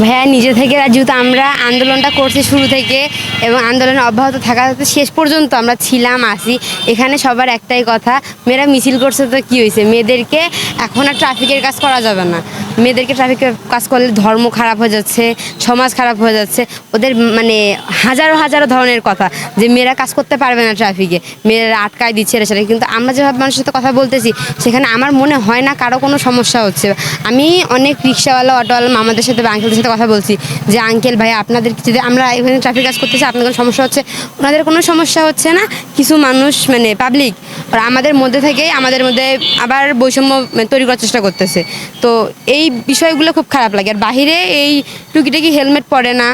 ভাইয়া নিজে থেকে যেহেতু আমরা আন্দোলনটা করছি শুরু থেকে এবং আন্দোলন অব্যাহত থাকা শেষ পর্যন্ত আমরা ছিলাম, আসি। এখানে সবার একটাই কথা, মেয়েরা মিছিল করছে তো কী হয়েছে? মেয়েদেরকে এখন আর ট্রাফিকের কাজ করা যাবে না। মেয়েদেরকে ট্রাফিকের কাজ করলে ধর্ম খারাপ হয়ে যাচ্ছে, সমাজ খারাপ হয়ে যাচ্ছে, ওদের মানে হাজারো হাজারো ধরনের কথা যে মেয়েরা কাজ করতে পারবে না ট্রাফিকে মেয়েরা আটকায় দিচ্ছে এটা সেটা। কিন্তু আমরা যেভাবে মানুষের সাথে কথা বলতেছি, সেখানে আমার মনে হয় না কারও কোনো সমস্যা হচ্ছে। আমি অনেক রিক্সাওয়ালা, অটোওয়ালা, মামাদের সাথে বা আঙ্কেলদের সাথে কথা বলছি যে, আঙ্কেল ভাই, আপনাদের যদি আমরা এখানে ট্রাফিক কাজ করতেছি, আপনাদের কোনো সমস্যা হচ্ছে? ওনাদের কোনো সমস্যা হচ্ছে না। কিছু মানুষ মানে পাবলিক ওরা আমাদের মধ্যে থেকেই, আমাদের মধ্যে আবার বৈষম্য তৈরি করার চেষ্টা করতেছে। তো এই বিষয়গুলো খুব খারাপ লাগে। আর বাহিরে এই টুকিটাকি হেলমেট পরে না,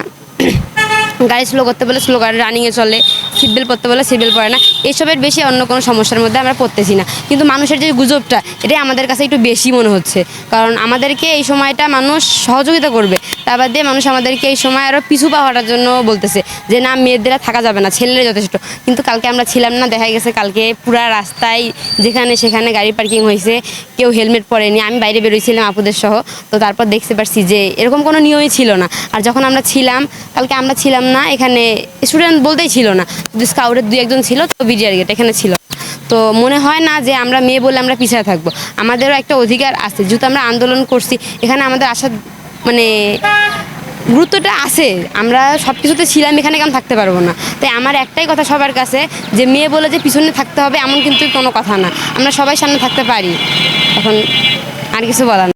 গাড়ি স্লো করতে বলে স্লো গাড়ি রানিংয়ে চলে সিট বেল্ট পরতে বলে সিট বেল্ট পরে না, এসবের বেশি অন্য কোনো সমস্যার মধ্যে আমরা পড়তেছি না। কিন্তু মানুষের যে গুজবটা, এটাই আমাদের কাছে একটু বেশি মনে হচ্ছে। কারণ আমাদেরকে এই সময়টা মানুষ সহযোগিতা করবে। তারপর দিয়ে মানুষ আমাদেরকে এই সময় আরও পিছু পাওয়াটার জন্য বলতেছে যে, না, মেয়েদের থাকা যাবে না, ছেলেরা যথেষ্ট। কিন্তু কালকে আমরা ছিলাম না, দেখা গেছে কালকে পুরা রাস্তায় যেখানে সেখানে গাড়ি পার্কিং হয়েছে, কেউ হেলমেট পরেনি। আমি বাইরে বেরোইছিলাম আপুদের সহ, তো তারপর দেখতে পারছি যে, এরকম কোনো নিয়মই ছিল না। আর যখন আমরা ছিলাম, কালকে আমরা ছিলাম না, এখানে স্টুডেন্ট বলতেই ছিল না স্কাউটের দুই একজন ছিল, তো বিডিআর গেট এখানে ছিল। তো মনে হয় না যে, আমরা মেয়ে বলে আমরা পিছিয়ে থাকব। আমাদেরও একটা অধিকার আছে, যেহেতু আমরা আন্দোলন করছি, এখানে আমাদের আসার মানে গুরুত্বটা আছে। আমরা সব কিছুতে ছিলাম, এখানে কেন থাকতে পারব না? তাই আমার একটাই কথা সবার কাছে, যে মেয়ে বলে যে পিছনে থাকতে হবে, এমন কিন্তু কোনো কথা না। আমরা সবাই সামনে থাকতে পারি। এখন আর কিছু বলার।